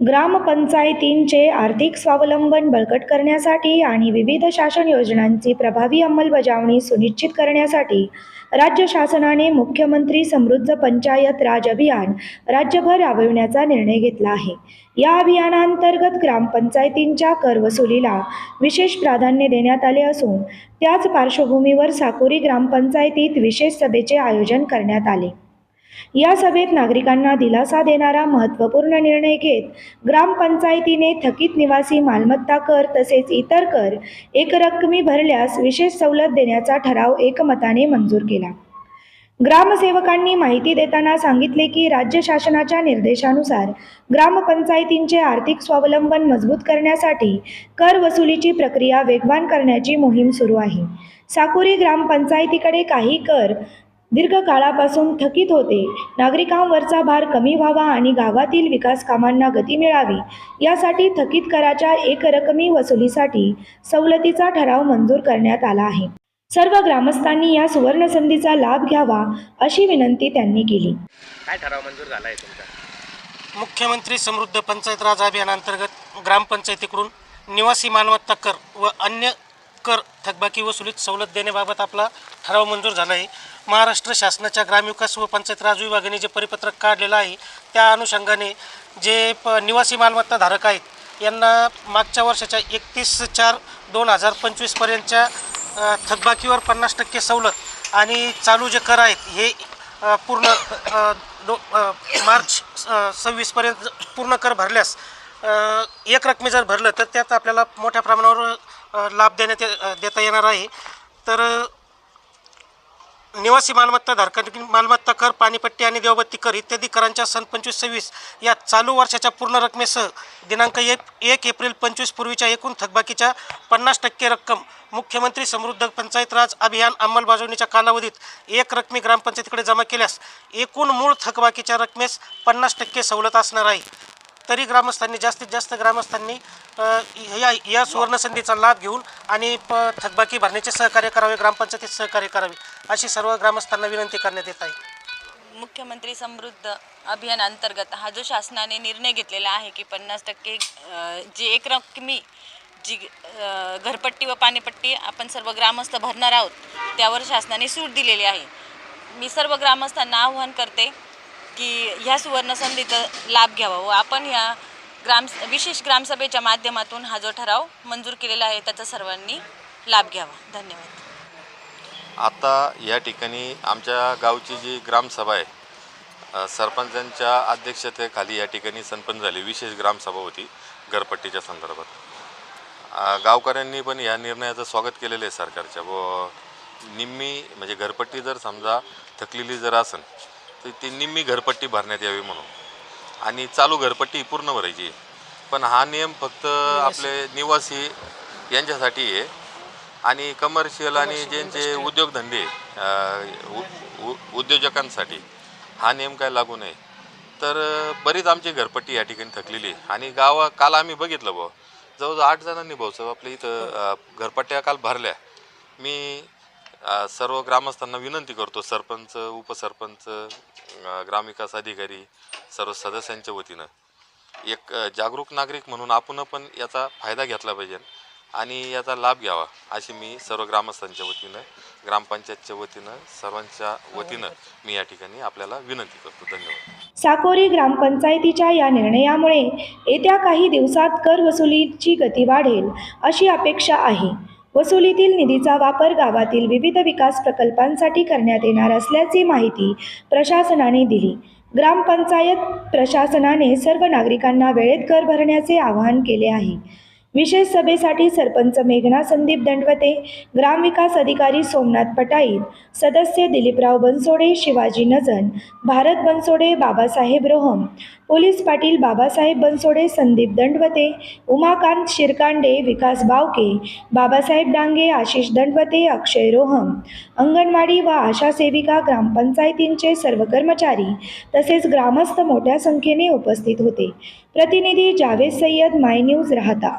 ग्रामपंचायतींचे आर्थिक स्वावलंबन बळकट करण्यासाठी आणि विविध शासन योजनांची प्रभावी अंमलबजावणी सुनिश्चित करण्यासाठी राज्य शासनाने मुख्यमंत्री समृद्ध पंचायत राज अभियान राज्यभर राबविण्याचा निर्णय घेतला आहे. या अभियानांतर्गत ग्रामपंचायतींच्या कर वसुलीला विशेष प्राधान्य देण्यात आले असून त्याच पार्श्वभूमीवर साकोरी ग्रामपंचायतीत विशेष सभेचे आयोजन करण्यात आले. या सभेत नागरिकांना दिलासा देणारा महत्त्वपूर्ण निर्णय घेत ग्रामपंचायतीने थकीत निवासी मालमत्ता कर तसेच इतर कर एकरकमी भरल्यास विशेष सवलत देण्याचा ठराव एकमताने मंजूर केला. ग्रामसेवकांनी माहिती देताना सांगितले की राज्य शासनाच्या निर्देशानुसार ग्रामपंचायतींचे आर्थिक स्वावलंबन मजबूत करण्यासाठी कर वसुलीची प्रक्रिया वेगवान करण्याची मोहीम सुरू आहे. साकुरी ग्रामपंचायतीकडे काही कर दीर्घकाळापासून थकीत होते. नागरिकांवरचा भार कमी व्हावा आणि गावातील विकास कामांना गती मिळावी यासाठी थकीत कराच्या एकरकमी वसुलीसाठी सवलतीचा ठराव मंजूर करण्यात आला आहे. सर्व ग्रामस्थांनी या सुवर्णसंधीचा लाभ घ्यावा अशी विनंती त्यांनी केली. काय ठराव मंजूर झाला आहे तुमचा? मुख्यमंत्री समृद्ध पंचायत राज अभियानांतर्गत ग्रामपंचायतीकडून निवासी मालमत्ता कर व अन्य कर थकबाकी वसुलीत सवलत देण्याबाबत आपला ठराव मंजूर झाला आहे महाराष्ट्र शासनाच्या ग्रामविकास व पंचायत राज विभागाने जे परिपत्रक काढलेलं आहे त्या अनुषंगाने जे प निवासी मालमत्ता धारक आहेत यांना मागच्या वर्षाच्या एकतीस चार दोन हजार पंचवीसपर्यंतच्या थकबाकीवर पन्नास टक्के सवलत आणि चालू जे कर आहेत हे पूर्ण दो मार्च सव्वीसपर्यंत पूर्ण कर भरल्यास एक रकमे जर भरलं तर त्यात आपल्याला मोठ्या प्रमाणावर लाभ देण्यात देता येणार आहे. तर निवासी मालमत्ता धारकांनी मालमत्ता कर पाणीपट्टी आणि देवबत्ती कर इत्यादी करांच्या सन पंचवीस सव्वीस या चालू वर्षाच्या पूर्ण रकमेसह दिनांक एक एक एप्रिल पंचवीस पूर्वीच्या एकूण थकबाकीच्या पन्नास टक्के रक्कम मुख्यमंत्री समृद्ध पंचायत राज अभियान अंमलबजावणीच्या कालावधीत एक रकमी ग्रामपंचायतीकडे जमा केल्यास एकूण मूळ थकबाकीच्या रकमेस पन्नास टक्के सवलत असणार आहे. तरी ग्रामस्थांनी जास्तीत जास्त ग्रामस्थांनी या या सुवर्णसंधीचा लाभ घेऊन आणि प थकबाकी भरण्याचे सहकार्य करावे ग्रामपंचायतीत सहकार्य करावे अशी सर्व ग्रामस्थांना विनंती करण्यात येत आहे. मुख्यमंत्री समृद्ध अभियान अंतर्गत हा जो शासनाने निर्णय घेतलेला आहे की पन्नास टक्के जे जी एक रकमी जी घरपट्टी व पाणीपट्टी आपण सर्व ग्रामस्थ भरणार आहोत त्यावर शासनाने सूट दिलेली आहे. मी सर्व ग्रामस्थांना आव्हान करते की ह्या सुवर्णसंधीचा लाभ घ्यावा व आपण ह्या ग्राम विशेष ग्रामसभेच्या माध्यमातून हा जो ठराव मंजूर केलेला आहे त्याचा सर्वांनी लाभ घ्यावा. धन्यवाद. आता या ठिकाणी आमच्या गावची जी ग्रामसभा आहे सरपंचांच्या अध्यक्षतेखाली या ठिकाणी संपन्न झाली. विशेष ग्रामसभा होती घरपट्टीच्या संदर्भात. गावकऱ्यांनी पण या निर्णयाचं स्वागत केलेलं आहे सरकारच्या. व निम्मी म्हणजे घरपट्टी जर समजा थकलेली जर असेल तर ती निम्मी घरपट्टी भरण्यात यावी म्हणून. आणि चालू घरपट्टी पूर्ण भरायची. पण हा नियम फक्त आपले निवासी यांच्यासाठी आहे. आणि कमर्शियल आणि ज्यांचे उद्योगधंदे उद्योजकांसाठी हा नियम काय लागू नये. तर बरीच आमची घरपट्टी या ठिकाणी थकलेली आहे. आणि गावा काल आम्ही बघितलं भाऊ. जवळजवळ आठ जणांनी भाऊ साहेब आपल्या इथं घरपट्ट्या काल भरल्या. मी सर्व ग्रामस्थांना विनंती करतो सरपंच उपसरपंच ग्रामविकास अधिकारी सर्व सदस्यांच्या वतीनं. एक जागरूक नागरिक म्हणून आपण पण याचा फायदा घेतला पाहिजे आणि याचा लाभ घ्यावा अशी मी सर्व ग्रामस्थांच्या वतीनं ग्रामपंचायतच्या वतीनं सर्वांच्या वतीनं मी या ठिकाणी आपल्याला विनंती करतो. धन्यवाद. साकोरी ग्रामपंचायतीच्या या निर्णयामुळे येत्या काही दिवसात कर वसुलीची गती वाढेल अशी अपेक्षा आहे. वसुलीतील निधीचा वापर गावातील विविध विकास प्रकल्पांसाठी करण्यात येणार असल्याची माहिती प्रशासनाने दिली. ग्रामपंचायत प्रशासनाने सर्व नागरिकांना वेळेत कर भरण्याचे आवाहन केले आहे. विशेष सभेसाठी सरपंच मेघना संदीप दंडवते ग्रामविकास अधिकारी सोमनाथ पटाईत सदस्य दिलीपराव बनसोडे शिवाजी नजन भारत बनसोडे बाबासाहेब रोहम पोलीस पाटील बाबासाहेब बनसोडे संदीप दंडवते उमाकांत शिरकांडे विकास बावके बाबासाहेब डांगे आशिष दंडवते अक्षय रोहम अंगणवाडी व आशा सेविका ग्रामपंचायतींचे सर्व कर्मचारी तसेच ग्रामस्थ मोठ्या संख्येने उपस्थित होते. प्रतिनिधी जावेद सय्यद माय न्यूज राहता.